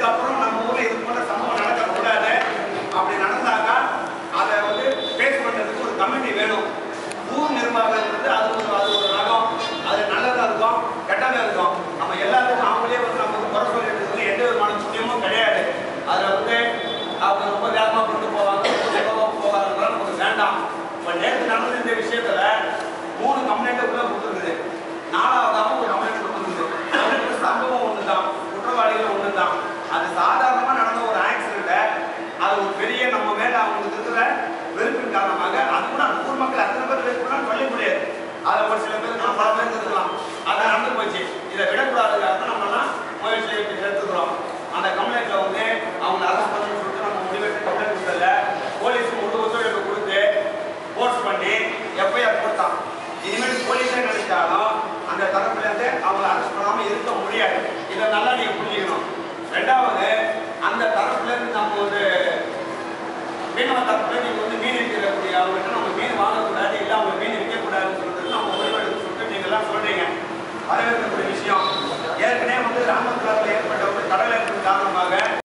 இதுக்கப்புறம் நம்ம ஊர்ல இது போன்ற சம்பவம் நடக்கக்கூடாது. அப்படி நடந்தாக்கா அதை வந்து பேஸ் பண்றதுக்கு ஒரு கமிட்டி வேணும். ஊர் நிர்வாகம் வந்து அது ஒரு அது ஒரு ரகம். அது நல்லதா இருக்கும் கெட்டதா இருக்கும். நம்ம எல்லாத்துக்கும் அவங்களே வந்து நமக்கு குறை சொல்லிட்டு எந்த விதமான புண்ணியமும் கிடையாது. அதுல வந்து அவங்க ரொம்ப வேகமா கொண்டு போவாங்க ரொம்ப நமக்கு வேண்டாம். இப்போ நேற்று நடந்த இந்த விஷயத்துல மூணு கம்ப்ளைண்ட் உள்ள கொடுத்துருக்குது நாலாவதாக ஒரு கம்ப்ளைண்ட் கொடுத்துருக்குது அதுக்கு சம்பவம் ஒன்று தான் குற்றவாளிகள் ஒன்று தான் அது சாதாரணமாக நடந்த ஒரு ஆக்சிடென்ட்டை அது ஒரு பெரிய நம்ம மேல அவங்களுக்கு இருக்கிற வெறுப்பின் காரணமாக அது கூட அந்த ஊர் மக்கள் அத்தனை பேர் வெறுப்புனா சொல்ல முடியாது. அதை ஒரு சில பேர் நம்ம பல பேர் இருக்கலாம் அதை நடந்து போச்சு. இதை விடக்கூடாதுக்காக நம்மலாம் முயற்சி எடுத்துக்கிறோம். அந்த கம்ப்ளைண்ட்ல வந்து அவங்க அரசு பண்ணி கொடுத்து நம்ம முடிவெடுத்து கம்ப்ளைண்ட் கொடுத்தல போலீஸ் முழு ஒத்துழைப்பு கொடுத்து போர்ஸ் பண்ணி எஃப்ஐஆர் கொடுத்தான் இனிமேல் போலீஸே நினைச்சாலும் அந்த தரப்புல இருந்து அவங்களை அரெஸ்ட் பண்ணாம இருக்க முடியாது. இதை நல்லா நீங்க மீன் அவங்ககிட்ட நம்ம மீன் வாங்கக்கூடாது இல்லை அவங்க மீன் விற்கக்கூடாதுன்னு சொல்றது நம்ம முடிவெடுத்து சொல்லிட்டு நீங்கள்லாம் சொல்றீங்க. வரவேற்கக்கூடிய விஷயம். ஏற்கனவே வந்து ராமபுரத்தில்